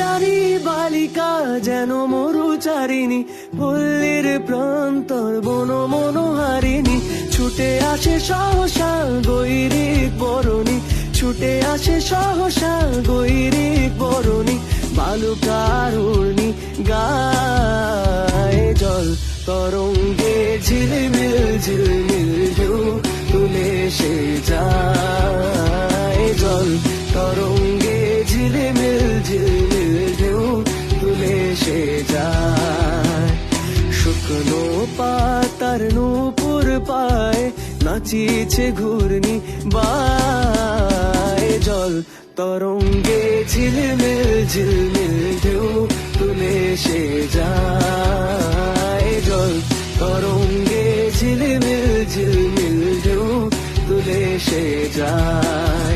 রানী বালিকা যেন মরুচারিণী, পল্লীর প্রান্তর বন মনোহারিণী। ছুটে আসে সহসা গৈরিক বরণী, ছুটে আসে সহসা গৈরিক বরণী বালুকার উর্ণি জল, তরঙ্গে ঝিলমিল ঝিলমিল ঢেউ তুলে সে যায়। তুলে সে যায়। শুকনো পাতার নূপুর পায়, নাচিছে ঘূর্ণি বায়। জল তরঙ্গে ঝিলমিল ঝিলমিল ঢেউ তুলে সে যায়। জল তরঙ্গে ঝিলমিল ঝিলমিল ঢেউ তুলে সে যায়।